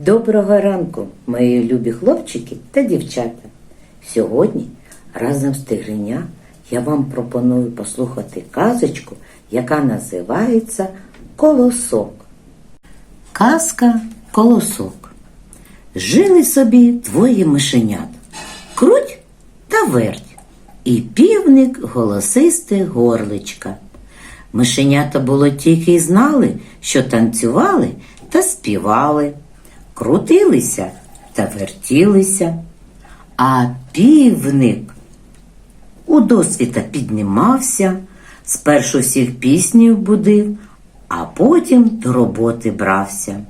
Доброго ранку, мої любі хлопчики та дівчата. Сьогодні разом з Тигриня я вам пропоную послухати казочку, яка називається Колосок. Казка Колосок. Жили собі двоє мишенят круть та верть, і півник голосисте горличка. Мишенята було тільки й знали, що танцювали та співали, крутилися та вертілися, а півник у досвіта піднімався, спершу всіх пісню будив, а потім до роботи брався.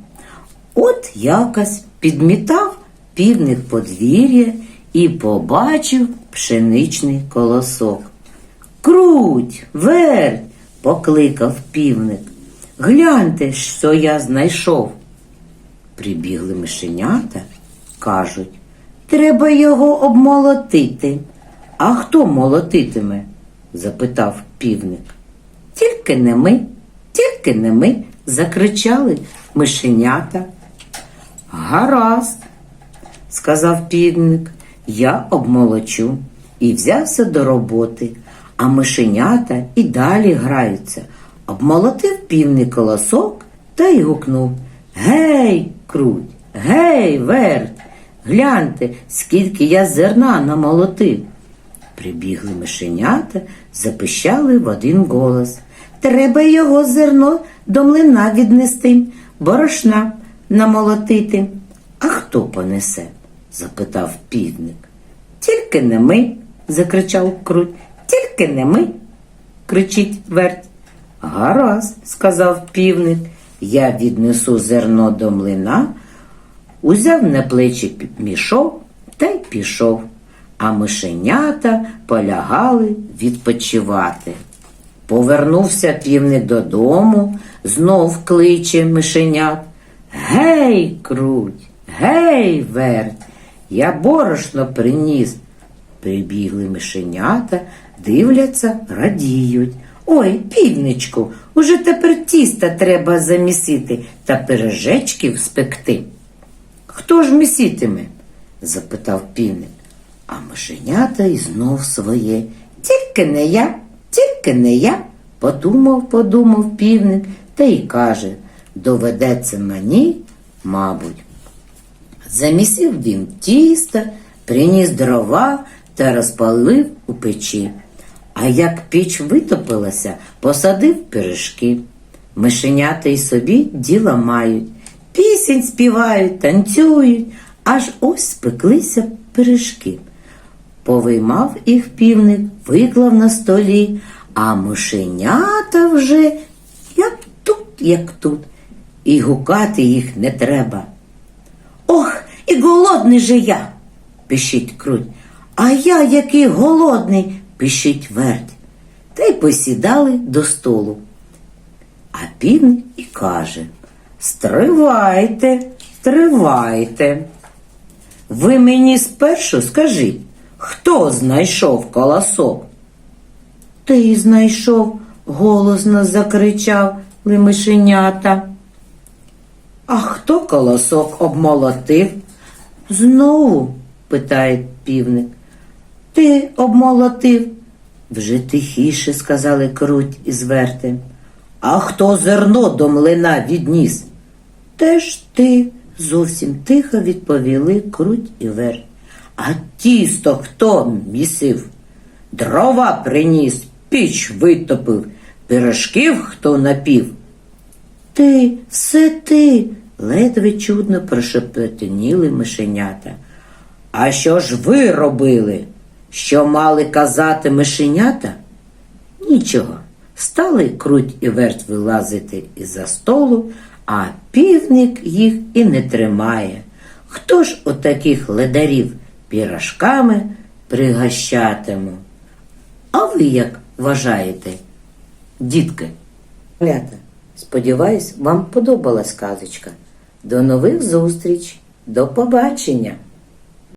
От якось підмітав півник подвір'я і побачив пшеничний колосок. Круть, верть, покликав півник. Гляньте, що я знайшов. Прибігли мишенята, кажуть, треба його обмолотити. А хто молотитиме? запитав півник. Тільки не ми, тільки не ми, закричали мишенята. Гаразд, сказав півник, я обмолочу і взявся до роботи, а мишенята і далі граються. Обмолотив півник колосок та й гукнув Гей, круть, гей, верть, гляньте, скільки я зерна намолотив. Прибігли мишенята, запищали в один голос. Треба його зерно до млина віднести, борошна намолотити. А хто понесе? запитав півник. Тільки не ми, закричав круть, тільки не ми, кричить верть. Гаразд, сказав півник, я віднесу зерно до млина, узяв на плечі мішок та й пішов, а мишенята полягали відпочивати. Повернувся півник додому, знов кличе мишенят. Гей, круть, гей, верть, я борошно приніс. Прибігли мишенята, дивляться, радіють. Ой, півничку, уже тепер тіста треба замісити та пиріжечків спекти. Хто ж місітиме? запитав півник. А мишенята й знов своє. Тільки не я, тільки не я. Подумав, подумав півник та й каже, доведеться мені, мабуть. Замісив він тіста, приніс дрова та розпалив у печі. А як піч витопилася, посадив пиріжки. Мишенята й собі діла мають. Пісень співають, танцюють, аж ось спеклися пиріжки. Повиймав їх півник, виклав на столі, а мишенята вже як тут, як тут, і гукати їх не треба. Ох, і голодний же я, пищить круть. А я який голодний, пищить верть. Та й посідали до столу. А півник і каже Стривайте, стривайте. Ви мені спершу скажіть, хто знайшов колосок? Ти знайшов, голосно закричав лимишенята. А хто колосок обмолотив? Знову? питає півник. Ти обмолотив? Вже тихіше сказали круть і зверти. А хто зерно до млина відніс? Теж ти, зовсім тихо відповіли круть і верть. А тісто хто місив? Дрова приніс, піч витопив, пирожків хто напів. Ти, все ти, ледве чудно прошепотініли мишенята. А що ж ви робили? Що мали казати мишенята? Нічого. Стали круть і верть вилазити із-за столу, а півник їх і не тримає. Хто ж отаких ледарів пірашками пригощатиму? А ви як вважаєте, дітки? Малята, сподіваюсь, вам подобалась казочка. До нових зустріч, до побачення!